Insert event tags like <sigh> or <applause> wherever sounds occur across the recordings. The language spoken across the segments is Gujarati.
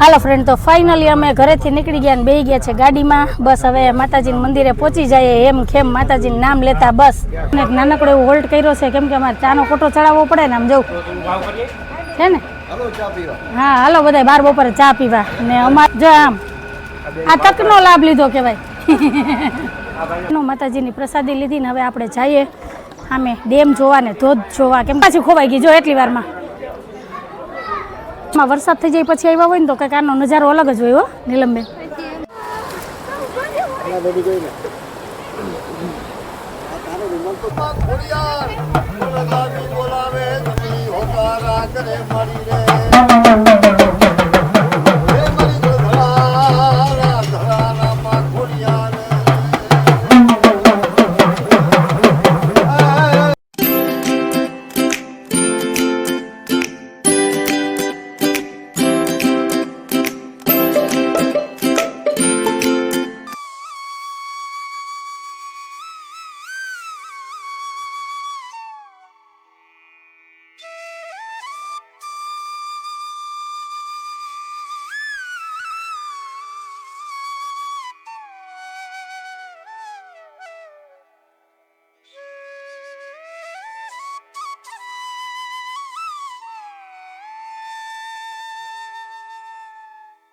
હાલો ફ્રેન્ડ તો ફાઇનલી અમે ઘરેથી નીકળી ગયા ને બેહી ગયા છે ગાડીમાં. બસ હવે માતાજી મંદિરે પહોંચી જાય એમ ખેમ માતાજીનું નામ લેતા બસ. અને નાનકડો એવો હોલ્ટ કર્યો છે કેમ કે અમારે ચાનો કોટો ચડાવવો પડે ને આમ જવું છે ને? હા, હાલો બધા બાર બપોરે ચા પીવા. ને અમારે જો આમ, આ તકનો લાભ લીધો કહેવાય. માતાજીની પ્રસાદી લીધી ને હવે આપણે જઈએ. આમે ડેમ જોવા ને ધોધ જોવા. કેમ પાછી ખોવાઈ ગઈ જો એટલી વારમાં. માં વરસાદ થઈ જાય પછી આવ્યા હોય ને તો કંઈક આનો નજારો અલગ જ હોય હો, નીલમબેન. બોલાવી હોકારા કરે મારી રે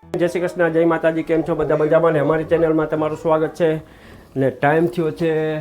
જય શ્રી કૃષ્ણ, જય માતાજી, કેમ છો બધા મજામાં? ને અમારી ચેનલમાં તમારું સ્વાગત છે. ને ટાઈમ થયો છે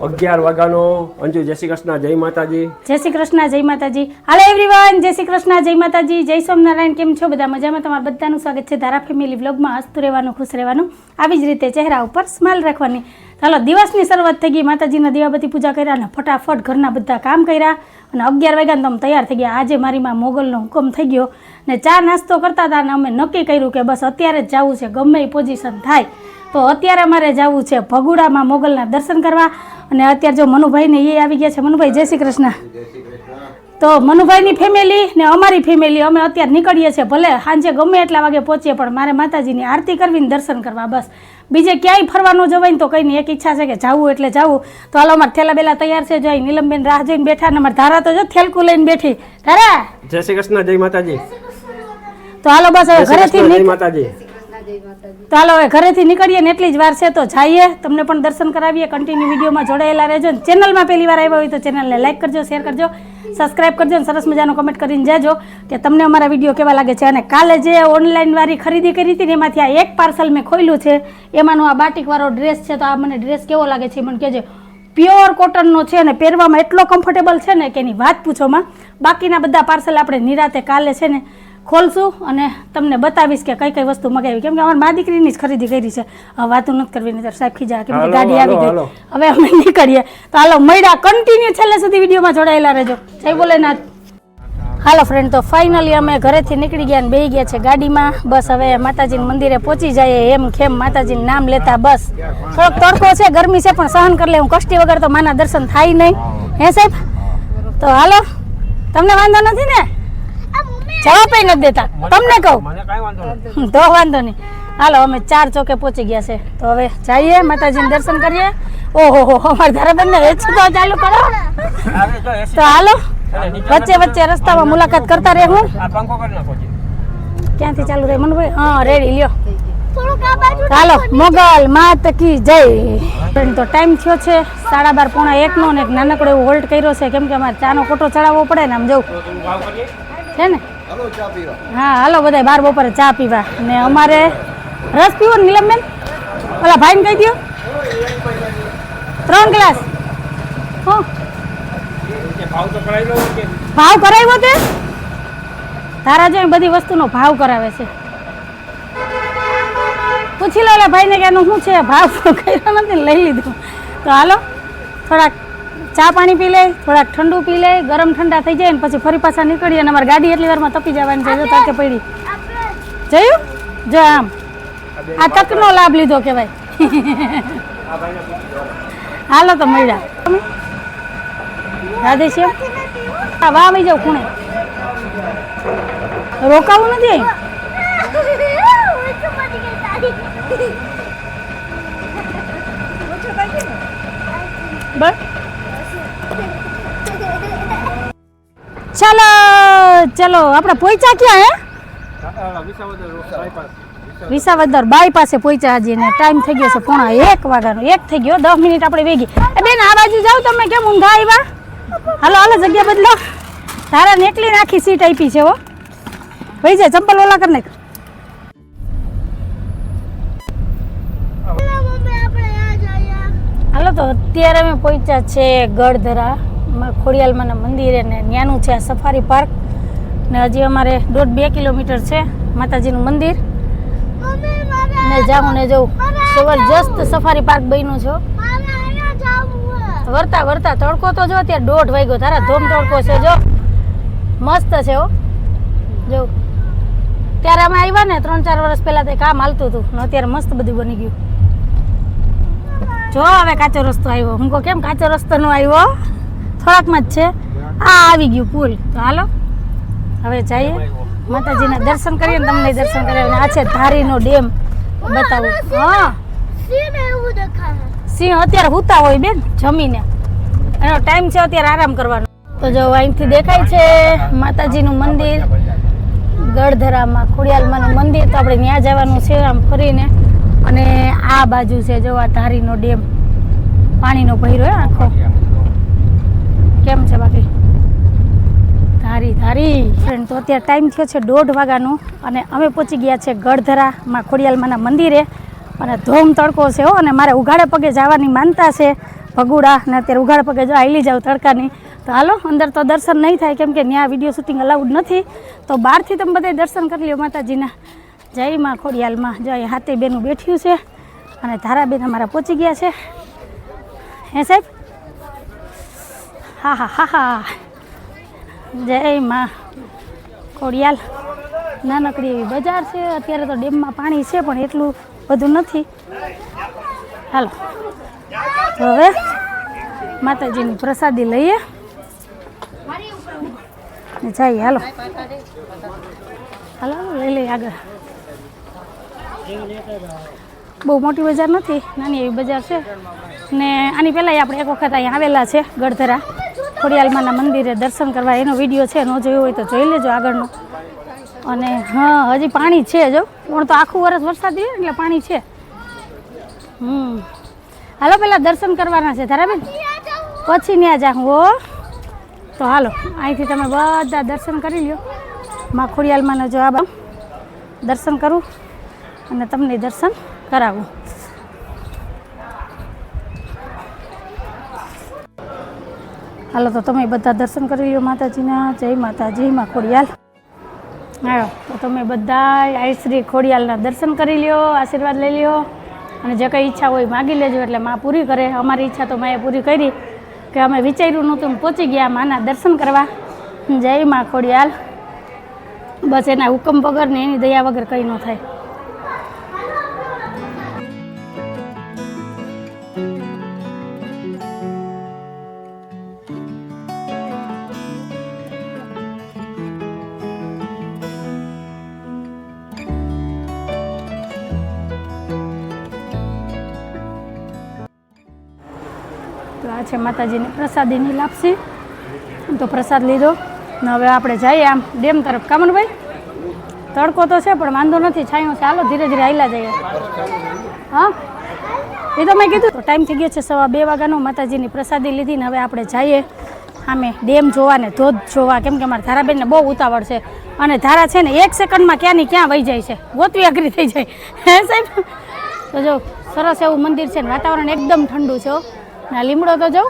અગિયાર વાગ્યાનો. અંજુ, જય શ્રી કૃષ્ણ, જય માતાજી. જય શ્રી કૃષ્ણ, જય માતાજી. હાલો એવરીવન જય શ્રી કૃષ્ણ, જય માતાજી. જય સોમનારાયણ કેમ છો બધા મજામાં? તમારા બધાનું સ્વાગત છે ધારા ફેમિલી વ્લોગમાં. હસતું રહેવાનું, ખુશ રહેવાનું. આવી જ રીતે ચહેરા ઉપર સ્માઇલ રાખવાની. ચાલો દિવસની શરૂઆત થઈ ગઈ. માતાજીના દીવાબત્તી પૂજા કર્યા અને ફટાફટ ઘરના બધા કામ કર્યા. અને અગિયાર વાગ્યા તમે તૈયાર થઈ ગયા. આજે મારી માં મોગલનો હુકમ થઈ ગયો ને ચા નાસ્તો કરતા હતા અને અમે નક્કી કર્યું કે બસ અત્યારે જ જવું છે, ગમે એ પોઝિશન થાય. તો અત્યારે અમારે જવું છે ભગુડામાં મોગલના દર્શન કરવા. અને અત્યારે જો મનુભાઈને એ આવી ગયા છે. મનુભાઈ, જય શ્રી કૃષ્ણ. તો મનુભાઈની ફેમિલી ને અમારી ફેમિલી અમે અત્યારે નીકળીએ છીએ. ભલે સાંજે ગમે એટલા વાગે પહોંચીએ પણ મારે માતાજીની આરતી કરવી ને દર્શન કરવા બસ. બીજે ક્યાંય ફરવાનું જવાય ને તો કંઈ નહીં. એક ઈચ્છા છે કે જાવું એટલે જાવું. તો હાલો અમારે થેલા બેલા તૈયાર છે. જોઈ નીલમબેન રાહ જોઈને બેઠા ને અમારે ધારા તો જો થેલકું લઈને બેઠી. ધારા! જય શ્રી કૃષ્ણ જય માતાજી. તો હાલો બસ હવે ઘરેથી માતાજી. તો હાલો હવે ઘરેથી નીકળીએ ને એટલી જ વાર છે તો જઈએ. તમને પણ દર્શન કરાવીએ. કન્ટિન્યુ વિડીયોમાં જોડાયેલા રહેજો ને. ચેનલમાં પહેલી વાર આવ્યા હોય તો ચેનલને લાઈક કરજો શેર કરજો. સબસ્ક્રાઇબ કરજો અને સરસ મજાનો કમેન્ટ કરીને જાજો કે તમને અમારા વીડિયો કેવા લાગે છે. અને કાલે જે ઓનલાઈનવાળી ખરીદી કરી હતી ને એમાંથી આ એક પાર્સલ મેં ખોલ્યું છે. એમાંનો આ બાટિકવાળો ડ્રેસ છે, તો આ મને ડ્રેસ કેવો લાગે છે મને કહેજો. પ્યોર કોટનનો છે અને પહેરવામાં એટલો કમ્ફર્ટેબલ છે ને કે એની વાત પૂછોમાં. બાકીના બધા પાર્સલ આપણે નિરાતે કાલે છે ને ખોલશું અને તમને બતાવીશ કે કઈ કઈ વસ્તુ મગાવી. કેમ કે અમારે મા દીકરીની જ ખરીદી કરી છે. હવે વાતો નથી કરવી નહીં સાહેબ ખીજા કે ગાડી આવી ગઈ. હવે અમે નીકળીએ. તો હાલો મળ્યા કન્ટિન્યુ છેલ્લે સુધી વિડીયોમાં જોડાયેલા રહેજો. જય ભોલેનાથ. હાલો ફ્રેન્ડ તો ફાઇનલી અમે ઘરેથી નીકળી ગયા અને બેહી ગયા છે ગાડીમાં. બસ હવે માતાજીના મંદિરે પહોંચી જાય એમ ખેમ માતાજીનું નામ લેતા બસ. થોડોક તડકો છે ગરમી છે પણ સહન કરી લે. હું કષ્ટી વગર તો માના દર્શન થાય નહીં. હે સાહેબ? તો હાલો તમને વાંધો નથી ને? જવાબ નથી દેતા. તમને કહું. મને કાંઈ વાંધો નથી. તો વાંધો નહીં. હાલો અમે ચાર ચોકે પહોંચી ગયા છે. તો હવે જઈએ માતાજીને દર્શન કરીએ. ઓહો હો અમારા બંને વેચી તો ચાલુ કરો. તો હાલો વચ્ચે વચ્ચે રસ્તામાં મુલાકાત કરતા રહેવું આ પંખો કરી નાખો છે ક્યાંથી ચાલુ રહે મનુભાઈ હા રેડી લ્યો. ચાલો મોગલ માત કી જય. ફ્રેન્ડ તો ટાઈમ થયો છે સાડા બાર પોણા એકનો ને એક નાનકડો એવો હોલ્ટ કર્યો છે. કેમ કે અમારે ચાનો કોટો ચડાવવો પડે ને આમ જવું. છે ને? હાલો હા, હાલો બધા બાર બપોરે ચા પીવા. ને અમારે રસ પીવો ને નીલમબેન? ઓલા ભાઈને કહી દો ત્રણ ગ્લાસ. ભાવ કરાવ્યો તે? તારા જો બધી વસ્તુનો ભાવ કરાવે છે. પૂછી લો ઓલા ભાઈને કે એનું શું છે? ભાવ કર્યો નથી લઈ લીધું. તો હાલો, થોડાક ચા પાણી પી લે થોડાક ઠંડુ પી લે ગરમ ઠંડા થઈ જાય ને પછી ફરી પાછા નીકળીએ અને અમારી ગાડી એટલી વારમાં તપી જવાની છે તકે પડી. જોયું? જો આમ. આ તકનો લાભ લીધો કહેવાય. હાલો તો મળ્યા. તમે? રાધે શ્યામ હા વાહ આવી જાવ ખૂણે. રોકાવું નથી? અહીં બસ ચાલો ચલો આપણે પહોંચ્યા ક્યાં હે? વિસાવદર બાઈ પાસે પહોંચ્યા હજી ને ટાઈમ થઈ ગયો છે પોણા એક વાગ્યાનો. એક થઈ ગયો દસ મિનિટ આપણે વેગી. એ બેન આ બાજુ જાઓ તમે કેમ ઊંઘા આવ્યા? હાલો હાલો જગ્યા બદલો. તારા નેકલી નાખી સીટ આપી છે હો. ભાઈ જાય ચંપલ ઓલા કરી નાખ. હાલો તો અત્યારે અમે પહોંચ્યા છે ગઢધરા. માં ખોડિયાલમાના મંદિરે ને ન્યાનું છે આ સફારી પાર્ક. ને હજી અમારે દોઢ બે કિલોમીટર છે માતાજીનું મંદિર. ને જાઉં ને જવું જબરજસ્ત સફારી પાર્ક બન્યું છો વરતા વરતા તડકો તો જો અત્યારે દોઢ વાગ્યો. તારા ધોમ તડકો છે જો. મસ્ત છે હો. જો. ત્યારે અમે આવ્યા ને ત્રણ ચાર વર્ષ પહેલાં તે કામ હાલતું હતું. અત્યારે મસ્ત બધું બની ગયું. જો હવે કાચો રસ્તો આવ્યો. હું કહું, કેમ કાચો રસ્તો નો આવ્યો? થોડાકમાં જ છે. આ આવી ગયું પુલ. તો હાલો, હવે જઈએ. માતાજીના દર્શન કરીએ ને તમને દર્શન કરીએ અને આ છે ધારીનો ડેમ. બતાવું. હા. સિંહ અત્યારે હુતા હોય બેન, જમીને. એનો ટાઈમ છે અત્યારે આરામ કરવાનો. તો જો અહીંથી દેખાય છે માતાજીનું મંદિર. ગઢધરામાં, ખોડિયાલમાનું મંદિર. તો આપણે ત્યાં જવાનું છે આમ ફરીને. અને આ બાજુ છે જો આ ધારીનો ડેમ. પાણીનો ભયરો આખો. કેમ છે બાકી? ધારી ધારી. ફ્રેન્ડ તો અત્યારે ટાઈમ થયો છે દોઢ વાગ્યાનો અને અમે પહોંચી ગયા છે ગઢધરામાં ખોડિયાલમાના મંદિરે. અને ધોમ તડકો છે હો, અને મારે ઉઘાડે પગે જવાની માનતા છે ભગુડા. ને અત્યારે ઉઘાડે પગે જો આવી જાવ તડકાની. તો હાલો, અંદર તો દર્શન નહીં થાય, કેમ કે ત્યાં વીડિયો શૂટિંગ અલાઉડ નથી. તો બહારથી તમે બધા દર્શન કરી લ્યો માતાજીના. જય માં ખોડિયાલમાં. જો અહીં હાથે બેનું બેઠ્યું છે. અને ધારાબેન અમારા પહોંચી ગયા છે. હે સાહેબ? હા હા હા જય માં. ખોડિયાલ નાનકડી એવી બજાર છે. અત્યારે તો ડેમમાં પાણી છે પણ એટલું બધું નથી. હાલો. હવે માતાજીની પ્રસાદી લઈએ. જઈએ હાલો. હાલો, લઈ લઈએ આગળ. બહુ મોટી બજાર નથી નાની એવી બજાર છે. ને આની પહેલાંય આપણે એક વખત અહીંયા આવેલા છે, ગઢધરા. ખોડિયાલમાના મંદિરે દર્શન કરવા. એનો વીડિયો છે, ન જોયો હોય તો જોઈ લેજો આગળનો. અને હા, હજી પાણી છે જો પણ તો આખું વરસ વરસાદ રહ્યો એટલે પાણી છે. હમ. હાલો, પેલા દર્શન કરવાના છે, ધારાબેન. પછી ત્યાં જા હો. તો હાલો, અહીંથી તમે બધા દર્શન કરી લ્યો. માં ખોડિયાલમાંનો જો આ દર્શન કરું અને તમને દર્શન કરાવું. હાલો તો તમે બધા દર્શન કરી લ્યો માતાજીના. જય માતાજી, માં ખોડિયાલ. હાલો, તો તમે બધા શ્રી ખોડિયાલના દર્શન કરી લ્યો, આશીર્વાદ લઈ લ્યો. અને જે કંઈ ઈચ્છા હોય માગી લેજો, એટલે માં પૂરી કરે. અમારી ઈચ્છા તો માએ પૂરી કરી કે અમે વિચાર્યું નહોતું પહોંચી ગયા માના દર્શન કરવા. જય માં ખોડિયાલ. બસ એના હુકમ વગર ને એની દયા વગર કંઈ ન થાય. છે, માતાજીની પ્રસાદીની લાપસી. તો પ્રસાદ લીધો. ને હવે આપણે જઈએ આમ ડેમ તરફ. કામનભાઈ, તડકો તો છે, પણ વાંધો નથી, છાંયો છે. હાલો, ધીરે ધીરે હાલ્યા જઈએ. હા? એ તો મેં કીધું. ટાઈમ થઈ ગયો છે સવા બે વાગ્યાનો. માતાજીની પ્રસાદી લીધી ને હવે આપણે જઈએ આમે ડેમ જોવા ને ધોધ જોવા. કેમ કે અમારા ધારાબેનને બહુ ઉતાવળ છે. અને ધારા છે ને, એક સેકન્ડમાં ક્યાંની ક્યાં વહી જાય છે. ગોતવી અઘરી થઈ જાય. હે સાહેબ? તો જો, સરસ એવું મંદિર છે ને, વાતાવરણ એકદમ ઠંડુ છે. ને લીમડો તો જો.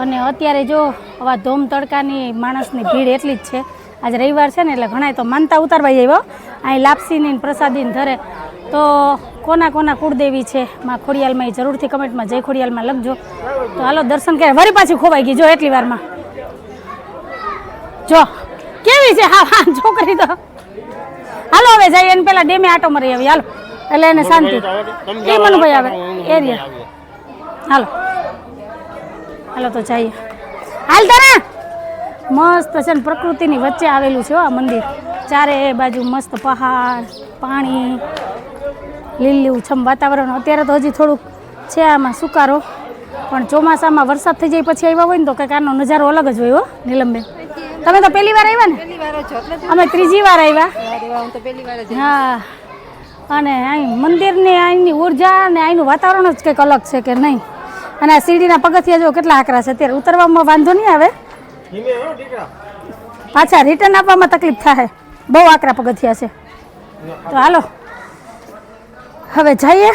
અને અત્યારે જો આવા ધોમ તડકાની માણસની ભીડ એટલી જ છે. આજે રવિવાર છે ને એટલે ઘણાય તો માનતા ઉતારવા આવ્યો અહીં લાપસીની પ્રસાદીને ધરે. તો કોના કોના કુળદેવી છે માં ખોડિયાલમાં એ જરૂરથી કમેન્ટમાં જય ખોડિયાલમાં લખજો. તો હાલો દર્શન કરે વળી પાછી ખોવાઈ ગઈ જો એટલી વારમાં. જો કેવી છે? હા હા છોકરી તો. હાલો હવે જઈએ એને પેલા ડેમે આટો મરી આવી હાલો એટલે એને શાંતિ. એ મનુભાઈ આવે. એરિયા. હાલો. હાલો તો જઈએ. હાલ તારા? મસ્ત છે ને પ્રકૃતિની વચ્ચે આવેલું છે આ મંદિર. ચારે બાજુ મસ્ત પહાડ પાણી લીલું છમ વાતાવરણ. અત્યારે તો હજી થોડુંક છે આમાં સુકારો. પણ ચોમાસામાં વરસાદ થઈ જાય પછી આવ્યા હોય ને તો કંઈક આનો નજારો અલગ જ હોય હો નીલમબેન. તમે તો પહેલી વાર આવ્યા ને? અમે ત્રીજી વાર આવ્યા. હા અને અહીં મંદિરની અહીંની ઊર્જા અને અહીંનું વાતાવરણ જ કંઈક અલગ છે કે નહીં? અને આ સીડીના પગથિયા જો કેટલા આકરા છે અત્યારે? ઉતરવામાં વાંધો નહીં આવે. પાછા રિટર્ન આપવામાં તકલીફ થાય બહુ આકરા પગથિયા છે. તો હાલો. હવે જઈએ.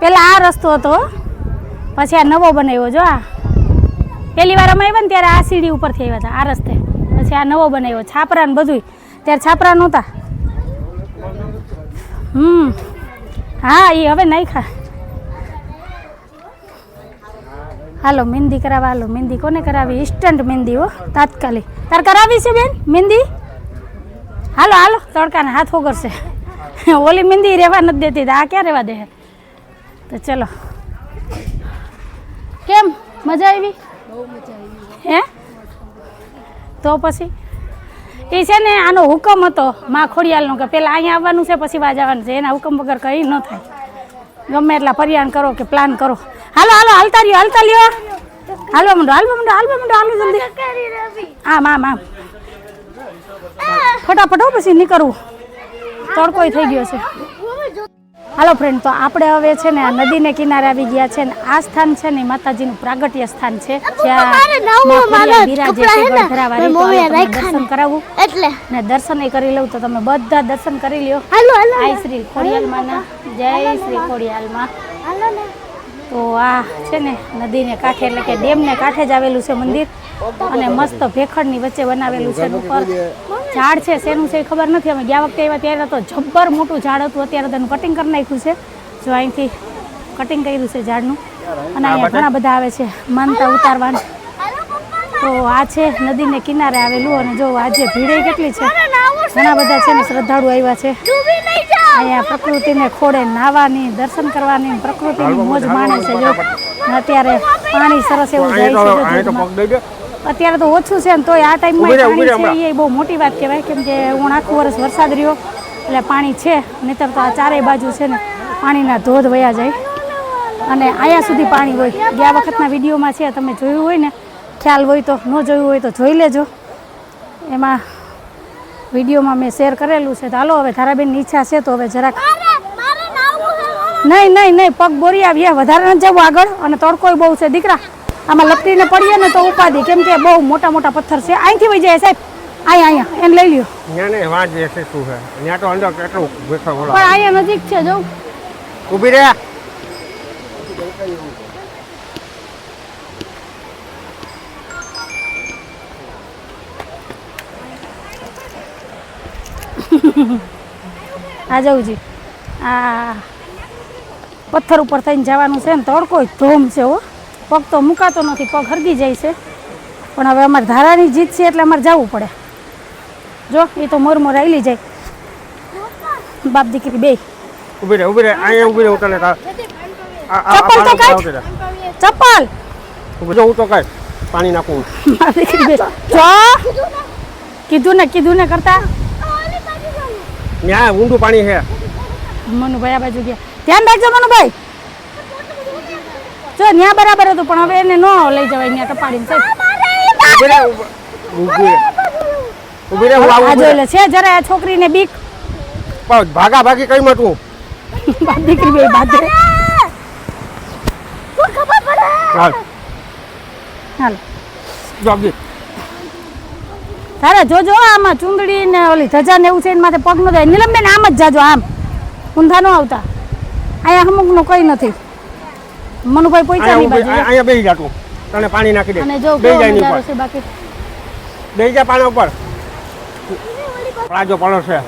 પેલા આ રસ્તો હતો પછી આ નવો બનાવ્યો જો આ. પહેલી વાર અમે આવ્યા ને ત્યારે આ સીડી ઉપરથી આવ્યા હતા આ રસ્તે. પછી આ નવો બનાવ્યો છાપરા ને બધુંય. ત્યારે છાપરા નહોતા. હમ. હા એ હવે નાખ્યા. હાલો મહેંદી કરાવવા હાલો મહેંદી કોને કરાવી? ઇન્સ્ટન્ટ મહેંદી હો તાત્કાલિક. તાર કરાવી છે બેન મહેંદી? હાલો હાલો તડકાને હાથ વગરશે ઓલી મહેંદી રહેવા નથી દેતી આ ક્યાં રહેવા દે? તો ચલો. કેમ મજા આવી. હે? તો પછી? એ છે ને આનો હુકમ હતો મા ખોડિયાલનો કે પહેલાં અહીંયા આવવાનું છે, પછી વા જવાનું છે. એના હુકમ વગર કંઈ ન થાય. ગમે એટલા ફરિયાણ કરો કે પ્લાન કરો. હાલો હાલો, હાલતા રહ્યો, હાલતા લ્યો હાલવા માંડો હાલવા માંડો હાલવા માંડો, હાલો જલ્દી. આમ આમ આમ. ફટાફટ હો, પછી નીકળવું. તડકોય થઈ ગયો છે. હાલો ફ્રેન્ડ તો આપણે હવે છે ને આ નદીને કિનારે આવી ગયા છે ને આ સ્થાન છે ને માતાજીનું પ્રાગટ્ય સ્થાન છે. મા દર્શન કરાવું. એટલે. ને દર્શન કરી લઉં તો તમે બધા દર્શન કરી લ્યો. હાલો હાલો શ્રી ખોડિયાલમાના જય શ્રી ખોડિયાલમાં. હાલો ને તો આ છે ને, નદીને કાંઠે એટલે કે ડેમને કાંઠે જ આવેલું છે મંદિર. અને મસ્ત ભેખડની વચ્ચે બનાવેલું છે ઉપર ઝાડ છે, શેનું છે એ ખબર નથી. અમે ગયા વખતે આવ્યા ત્યારે તો જબ્બર મોટું ઝાડ હતું. અત્યારે તેનું કટિંગ કરી નાખ્યું છે. જો અહીંથી કટિંગ કર્યું છે ઝાડનું. અને અહીંયા ઘણા બધા આવે છે માનતા ઉતારવાનું. તો આ છે નદીને કિનારે આવેલું. અને જો આજે ભીડે કેટલી છે. ઘણા બધા છે ને શ્રદ્ધાળુ આવ્યા છે. અહીંયા પ્રકૃતિને ખોડે નાહવાની દર્શન કરવાની પ્રકૃતિની મોજ માણે છે. જો અત્યારે પાણી સરસ એવું જાય છે અત્યારે તો ઓછું છે ને તોય આ ટાઈમમાં પાણી છે એ બહુ મોટી વાત કહેવાય કેમ કે હું આખું વર્ષ વરસાદ રહ્યો એટલે પાણી છે નહીતર તો આ ચારેય બાજુ છે ને પાણીના ધોધ વયા જાય. અને અહીંયા સુધી પાણી હોય. ગયા વખતના વિડીયોમાં છે તમે જોયું હોય ને ખ્યાલ હોય તો ન જોયું હોય તો જોઈ લેજો. એમાં વિડીયોમાં મેં શેર કરેલું છે. તો હાલો હવે ધારાબેનની ઈચ્છા છે તો હવે જરાક નહીં નહીં નહીં પગ બોરી આવ્યા વધારે નથી જવું આગળ. અને તડકોય બહુ છે દીકરા. આમાં લપટીને પડીએ ને તો ઉપાધિ. કેમ કે બહુ મોટા મોટા પથ્થર છે. અહીંથી વહી જાય સાહેબ. અહીંયા અહીંયા એને લઈ લ્યો. ત્યાં ને વાંચ જે છે શું છે? ત્યાં તો અંદર કેટલું પણ અહીંયા નજીક છે જો. ઊભી રે. આ જવું આ પથ્થર ઉપર થઈને જવાનું છે ને તડકો ધોમ છે હો. પગ તો મુકાતો નથી પગ હરગી જાય છે. પણ હવે અમારે ધારાની જીત છે એટલે અમારે જવું પડે. જો એ તો મોર મોર આવેલી જાય. બાપ દીકરી બે ઊભી રહે ઊભી રહે અહીંયા ઊભી રહે આ ચપ્પલ તો કાઢ. ચપ્પલ! ઊભી જો હું તો કાઢ. પાણી નાખું. બાપ દીકરી બે જો! કીધું ને કીધું ને કરતા. ત્યાં ઊંડું પાણી છે. મનુભાઈ આ બાજુ ગયા. ધ્યાન રાખજો મનુભાઈ. જો ત્યાં બરાબર હતું પણ હવે એને ન લઈ જવાય ત્યાં ટપાડીને સાહેબ. રે હું આવું આ જોઈ લે છે. જરા આ છોકરીને બીક. પણ ભાગા ભાગી કઈ મતું બાપ દીકરી બે બાધે હાલ. હાલ. જોગી. તારે જોજો આમાં ચૂંદડી ને ઓલી ધજા ને એવું છે એના માથે પગ ન થાય નીલમબેન આમ જ જાજો આમ. ઊંધા ન આવતા. અહીંયા અમુકનું કંઈ નથી. મનુભાઈ પૈસા અહીંયા ની બાજુ. અહીંયા બેસી જાતું તને પાણી નાખી દે. અને જો બેસી જાય ની ઉપર. બાકી. બેસી જા પાણી ઉપર. પ્લાજો પડો છે.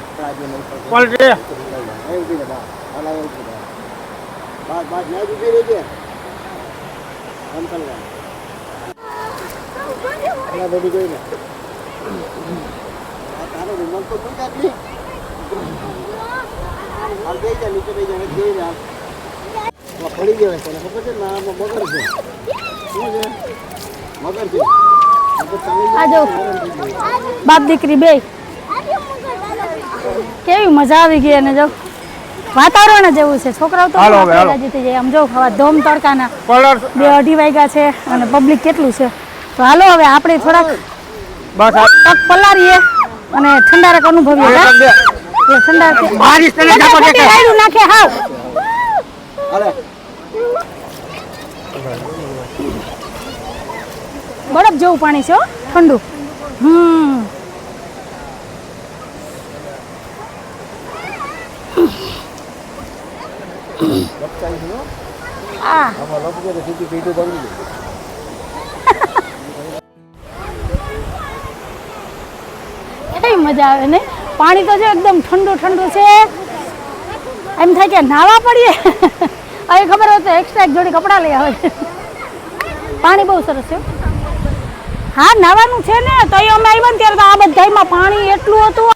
પલટે અહીં ઊભી રહે, બા. હાલ અહીં ઊભી રહે. બા, બા, ન્યા જ ઊભી રહેજે. પેલા જોઈને. નીચે પડી ગયો તને ખબર છે ને મગર છે શું છે મગર છે જાય. બાપ દીકરી બે. કેવી મજા આવી ગઈ અને જો. વાતાવરણ જેવું છે. છોકરાઓ તો હવે, થઈ જાય. આમ જો ખાવા ધોમ તડકાના બે અઢી વાગ્યા છે અને પબ્લિક કેટલું છે. તો હાલો હવે આપણે થોડાક બસ પલારીએ અને ઠંડારક અનુભવીએ. એટલે ઠંડારક બારીશ તને રાયડું નાખે હાવ. અરે બરફ જેવું પાણી છે હો ઠંડુ. હમ. આ. આમાં લોકો તો સીધી બગડી ગયું મજા આવે ને? પાણી તો છે એકદમ ઠંડુ ઠંડુ છે. એમ થાય કે નાવા પડીએ. <laughs> હવે ખબર હોય તો એક્સ્ટ્રા એક જોડી કપડાં લઈ આવે. <laughs> પાણી બહુ સરસ છે. હા, નાવાનું છે ને, તો અમે આવ્યા ને ત્યારે તો આ બધામાં પાણી એટલું હતું.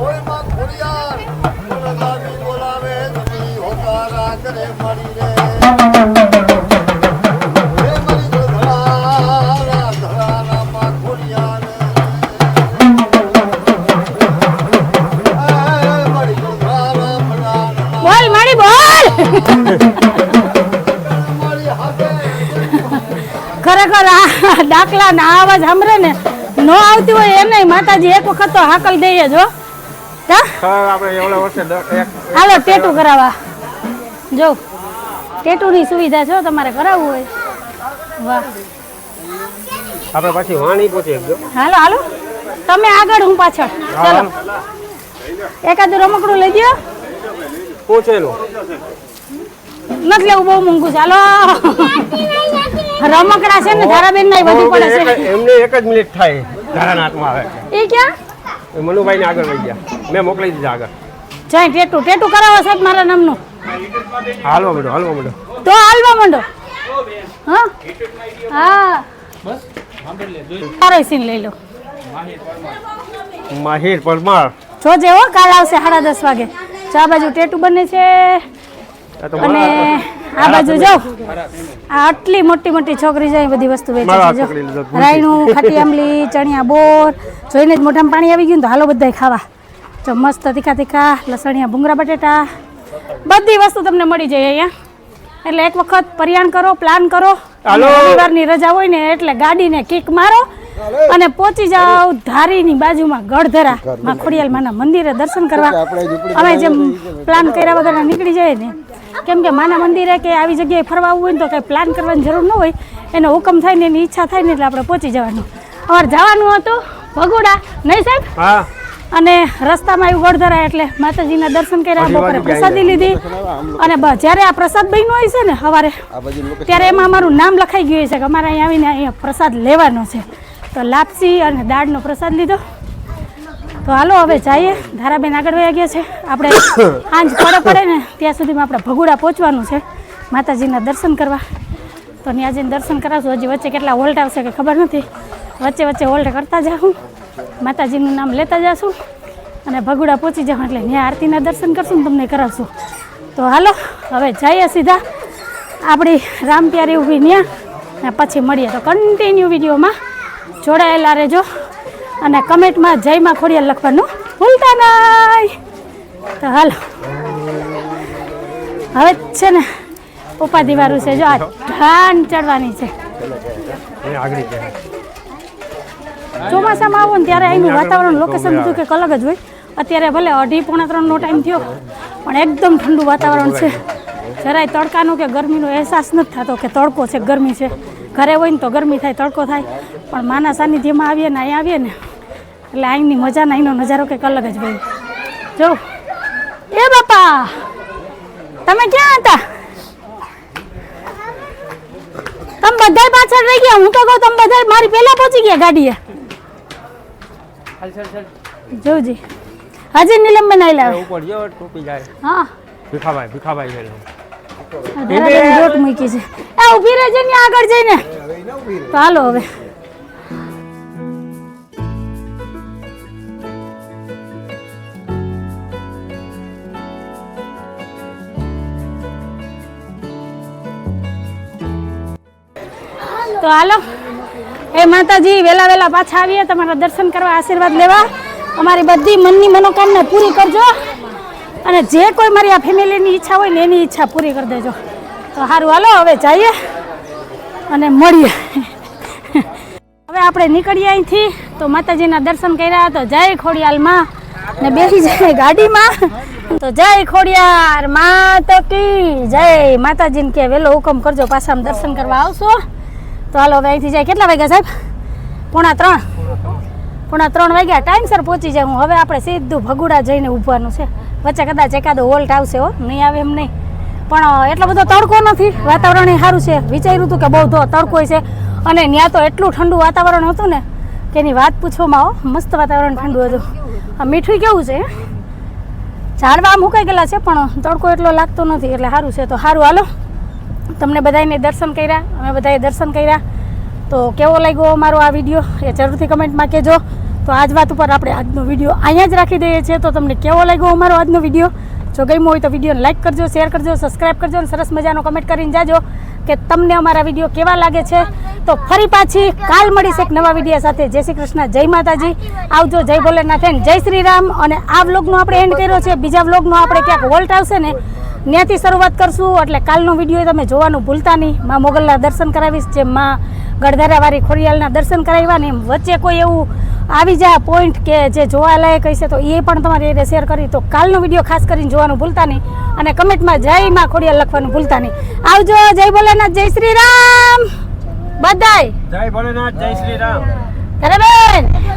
ડાકલા ના અવાજ સાંભળે ને નો આવતી હોય એને માતાજી એક વખત તો હાકલ દઈએ જો હા. હાલો ટેટુ કરાવવા. જો ટેટુની સુવિધા જો તમારે કરાવવું હોય. વાહ. આપણે પાછી વાણી પહોંચી હાલો હાલો. તમે આગળ હું પાછળ. ચલો. એકાદું રમકડું લઈ ગયો? પહોંચેલું નથી લેવું બહુ મોંઘું છે. હાલો. રમકડા છે ને ધારાબેન ના વધુ પડે છે. એમને એક જ મિનિટ થાય ધારાના હાથમાં આવે. એ ક્યાં? મનુભાઈ મનુભાઈને આગળ વહી ગયા. મેં મોકલી દીધા આગળ. જાય ટેટુ. ટેટુ કરાવો સાહેબ મારા નામનું. હાલવા માંડો હાલવા માંડો. તો હાલવા માંડો. હા? હા. સારો સીન લઈ લો. માહિર પરમાર. જોજે હો કાલ આવશે સાડા દસ વાગે. ચા બાજુ ટેટુ બને છે. અને આ બાજુ જો આ આટલી મોટી મોટી છોકરી જાય બધી વસ્તુ વેચે છે. જો. રાયણું ખાટી આંબલી ચણિયા બોર જોઈને જ મોઢામાં પાણી આવી ગયું ને તો હાલો બધાય ખાવા. જો મસ્ત તીખા તીખા લસણિયા ભૂંગરા બટેટા બધી વસ્તુ તમને મળી જાય અહીંયા. એટલે એક વખત પરિયાણ કરો પ્લાન કરો. રવિવારની રજા હોય ને એટલે ગાડીને કિક મારો અને પહોંચી જાઓ ધારીની બાજુમાં ગઢધરા માં ખોડિયાલ માના મંદિરે દર્શન કરવા. અમે જેમ પ્લાન કર્યા વગર નીકળી જાય ને કેમ કે માના મંદિરે કે આવી જગ્યાએ ફરવા આવવું હોય ને તો કંઈ પ્લાન કરવાની જરૂર ન હોય. એનો હુકમ થાય ને એની ઈચ્છા થાય ને એટલે આપણે પહોંચી જવાનું. અમારે જવાનું હતું ભગોડા નહીં સાહેબ? હા. અને રસ્તામાં એવું વડધરા એટલે માતાજીના દર્શન કર્યા બપોરે પ્રસાદી લીધી. અને જ્યારે આ પ્રસાદ બન્યો હોય છે ને સવારે ત્યારે એમાં અમારું નામ લખાઈ ગયું છે કે અમારે અહીંયા આવીને અહીંયા પ્રસાદ લેવાનો છે. તો લાપસી અને દાળનો પ્રસાદ લીધો. તો હાલો હવે જઈએ. ધારાબેન આગળ વયા ગયા છે. આપણે <coughs> આંજ પડે પડે ને ત્યાં સુધીમાં આપણે ભગુડા પહોંચવાનું છે. માતાજીના દર્શન કરવા. તો ત્યાં જઈને દર્શન કરાવશું. હજી વચ્ચે કેટલા હોલ્ટ આવશે કે ખબર નથી. વચ્ચે વચ્ચે હોલ્ટ કરતા જાઉં માતાજીનું નામ લેતા જાશું. અને ભગુડા પહોંચી જાઉં એટલે ત્યાં આરતીના દર્શન કરશું ને તમને કરાવશું. તો હાલો હવે જઈએ સીધા. આપણી રામ પ્યારી ઊભી ત્યાં ને પછી મળીએ. તો કન્ટિન્યુ વિડીયોમાં જોડાયેલા રહેજો. અને કમેન્ટમાં જયમાં ખોડિયા લખવાનું ભૂલતા નહીં. તો હાલો. હવે છે ને ઉપાધિવાળું છે. જો આ ધાન ચડવાની છે. ચોમાસામાં આવો ને ત્યારે અહીંનું વાતાવરણ લોકેશન બધું કંઈક અલગ જ હોય. અત્યારે ભલે અઢી પોણા ત્રણનો ટાઈમ થયો પણ એકદમ ઠંડુ વાતાવરણ છે. જરાય તડકાનો કે ગરમીનો અહેસાસ નથી થતો કે તડકો છે ગરમી છે. ઘરે હોય ને તો ગરમી થાય તડકો થાય. પણ માના સાનિધ્યમાં આવીએ ને અહીંયા આવીએ ને એટલે અહીંની મજાના અહીંનો નજારો કંઈક અલગ જ ભાઈ જો. એ બાપા! તમે ક્યાં હતા? તમે બધા પાછળ રહી ગયા. હું તો કહું તમે બધા મારી પહેલા પહોંચી ગયા ગાડીએ. જોજી. હજી નીલમબેન આવેલા લાવે ઉપર જો ટોપી જાય. હા. ભીખાભાઈ ભીખાભાઈ વેલો રોટ મૂકી છે. એ ઊભી રહેજે ને આગળ જઈને. તો હાલો હવે. તો હાલો. એ માતાજી, વેલા વેલા પાછા આવીએ, તમારા દર્શન કરવા આશીર્વાદ લેવા. અમારી બધી મનની મનોકામના પૂરી કરજો અને જે કોઈ મારી આ ફેમિલીની ઈચ્છા હોય ને એની ઈચ્છા પૂરી કરી દેજો. તો સારું હાલો, હવે જઈએ અને મળીએ. હવે આપણે નીકળીએ અહીંથી. તો માતાજીના દર્શન કર્યા, તો જય ખોડિયાલમાં. ને બેસી જાય ગાડીમાં. તો જય ખોડિયાર, માત કી જય. માતાજીને કે વહેલો હુકમ કરજો, પાછા દર્શન કરવા આવશો. તો હાલો હવે અહીંથી જાય કેટલા વાગ્યા સાહેબ? પોણા ત્રણ. પોણા ત્રણ વાગ્યા. ટાઈમસર પહોંચી જાય હું હવે આપણે સીધું ભગુડા જઈને ઊભવાનું છે. વચ્ચે કદાચ એકાદો હોલ્ટ આવશે હો. નહીં આવે એમ નહીં. પણ એટલો બધો તડકો નથી. વાતાવરણ સારું છે. વિચાર્યું હતું કે બહુ તડકો છે. અને ત્યાં તો એટલું ઠંડુ વાતાવરણ હતું ને કે એની વાત પૂછવામાં આવો મસ્ત વાતાવરણ ઠંડુ હતું. આ મીઠું કેવું છે? ઝાડવા મુકાઈ ગયેલા છે, પણ તડકો એટલો લાગતો નથી. એટલે સારું છે. તો સારું, હાલો. તમને બધાને દર્શન કર્યા, અમે બધાએ દર્શન કર્યા. તો કેવો લાગ્યો અમારો આ વીડિયો? એ જરૂરથી કમેન્ટમાં કહેજો. તો આજ વાત ઉપર આપણે આજનો વીડિયો અહીંયા જ રાખી દઈએ છીએ. તો તમને કેવો લાગ્યો અમારો આજનો વીડિયો? જો ગમ્યો હોય તો વિડીયોને લાઇક કરજો, શેર કરજો, સબસ્ક્રાઇબ કરજો અને સરસ મજાનો કમેન્ટ કરીને જાજો કે તમને અમારા વીડિયો કેવા લાગે છે. તો ફરી પાછી કાલ મળીશ એક નવા વીડિયો સાથે. જય શ્રી કૃષ્ણ, જય માતાજી. આવજો, જય ભોલેનાથ જય શ્રી રામ. અને આ વ્લોગનો આપણે એન્ડ કર્યો છે. બીજા વ્લોગનો આપણે ક્યાંક વોલ્ટ આવશે ને ત્યાંથી શરૂઆત કરશું એટલે કાલનો વીડિયો તમે જોવાનું ભૂલતા નહીં. માં મોગલના દર્શન કરાવીશ જે માં ગળધારાવાળી ખોડિયાલના દર્શન કરાવ્યા ને એમ વચ્ચે કોઈ એવું આવી જાય પોઈન્ટ કે જે જોવાલાયક હશે તો એ પણ તમારી એને શેર કરી. તો કાલનો વીડિયો ખાસ કરીને જોવાનું ભૂલતા નહીં અને કમેન્ટમાં જય માં ખોડિયાલ લખવાનું ભૂલતા નહીં. આવજો જય ભોલેનાથ જય શ્રી રામ. બધાય. જય ભોલેનાથ જય શ્રી રામ. બરાબર